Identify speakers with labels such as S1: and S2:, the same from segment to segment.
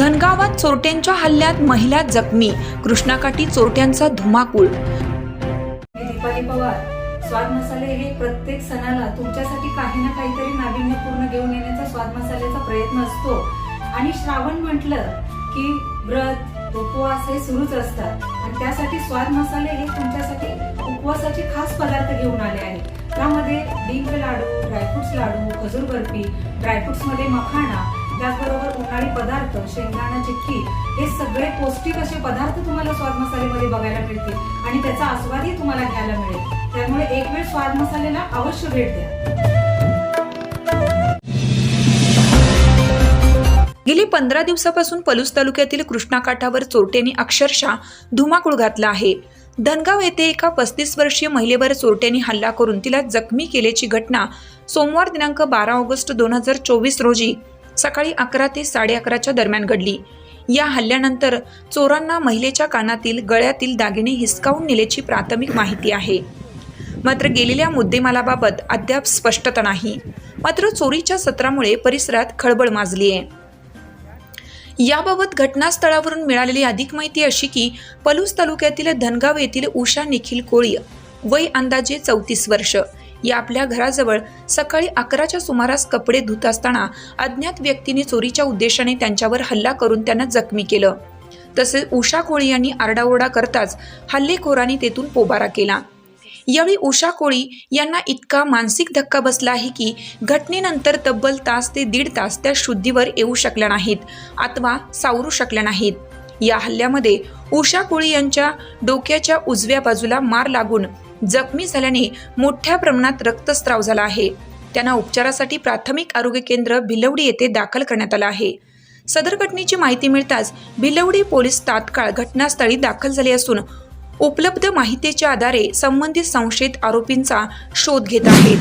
S1: धनगावात चोरट्यांच्या हल्ल्यात महिला जखमी. कृष्णाकाठी चोरट्यांचा धुमाकूळ.
S2: दीपाली पवार स्वाद मसाले हे प्रत्येक सणाला तुमच्यासाठी काही ना काहीतरी नाविन्यपूर्ण घेऊन येण्याचा स्वाद मसाल्याचा प्रयत्न असतो. आणि श्रावण म्हटलं की व्रत उपवास हे सुरूच असतात. आणि त्यासाठी स्वाद मसाले हे तुमच्यासाठी उपवासाचे खास पदार्थ घेऊन आले आहेत. त्यामध्ये डिंक लाडू ड्रायफ्रुट्स लाडू खजूर बर्फी ड्रायफ्रुट्समध्ये मखाणा त्याचबरोबर उन्हाळी पदार्थ शेंगदाणा चिक्की हे सगळे पौष्टिक असे पदार्थ तुम्हाला स्वाद मसालेमध्ये बघायला मिळतील आणि त्याचा आस्वादही तुम्हाला घ्यायला मिळेल. त्यामुळे एक वेळ स्वाद मसालेला अवश्य भेट द्या.
S1: गेली पंधरा दिवसापासून पलूस तालुक्यातील कृष्णाकाठावर चोरट्यांनी अक्षरशः धुमाकूळ घातला आहे. धनगाव येथे एका पस्तीस वर्षीय महिलेवर चोरट्यांनी हल्ला करून तिला जखमी केल्याची घटना सोमवार दिनांक बारा ऑगस्ट दोन हजार चोवीस रोजी सकाळी अकरा ते साडे अकराच्या दरम्यान घडली. या हल्ल्यानंतर चोरांना महिलेच्या कानातील गळ्यातील दागिने हिसकावून नेल्याची प्राथमिक माहिती आहे. मात्र गेलेल्या मुद्देमालाबाबत अद्याप स्पष्टता नाही. मात्र चोरीच्या सत्रामुळे परिसरात खळबळ माजली आहे याबाबत घटनास्थळावरून मिळालेली अधिक माहिती अशी की पलूस तालुक्यातील धनगाव येथील उषा निखिल कोळी वय अंदाजे चौतीस वर्ष या आपल्या घराजवळ सकाळी अकराच्या सुमारास कपडे धुत असताना अज्ञात व्यक्तीने चोरीच्या उद्देशाने त्यांच्यावर हल्ला करून त्यांना जखमी केलं. तसेच उषा कोळी यांनी आरडाओरडा करताच हल्लेखोरांनी तेथून पोबारा केला. यावेळी उषा कोळी यांना इतका मानसिक धक्का बसला आहे की घटनेनंतर तब्बल तास ते दीड तास त्या शुद्धीवर येऊ शकल्या नाहीत अथवा सावरू शकल्या नाहीत. या हल्ल्यामध्ये उषा कोळी यांच्या डोक्याच्या उजव्या बाजूला मार लागून जखमी झाल्याने मोठ्या प्रमाणात रक्तस्राव झाला आहे. त्यांना उपचारासाठी प्राथमिक आरोग्य केंद्र भिलवडी येथे दाखल करण्यात आलं आहे. सदर घटनेची माहिती मिळताच भिलवडी पोलीस तात्काळ घटनास्थळी दाखल झाले असून उपलब्ध माहितीच्या आधारे संबंधित संशयित आरोपींचा शोध घेत आहेत.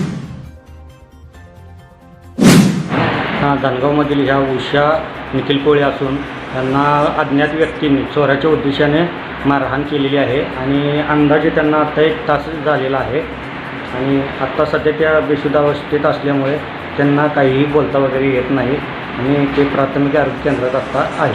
S3: हा धनगावमधील ह्या उषा निखिल कोळी असून त्यांना अज्ञात व्यक्तींनी चोराच्या उद्देशाने मारहाण केलेली आहे आणि अंदाजे त्यांना आत्ता एक तास झालेला आहे. आणि आत्ता सध्या त्या बेशुद्धावस्थेत असल्यामुळे त्यांना काहीही बोलता वगैरे येत नाही आणि ते प्राथमिक आरोग्य केंद्रात आत्ता आहे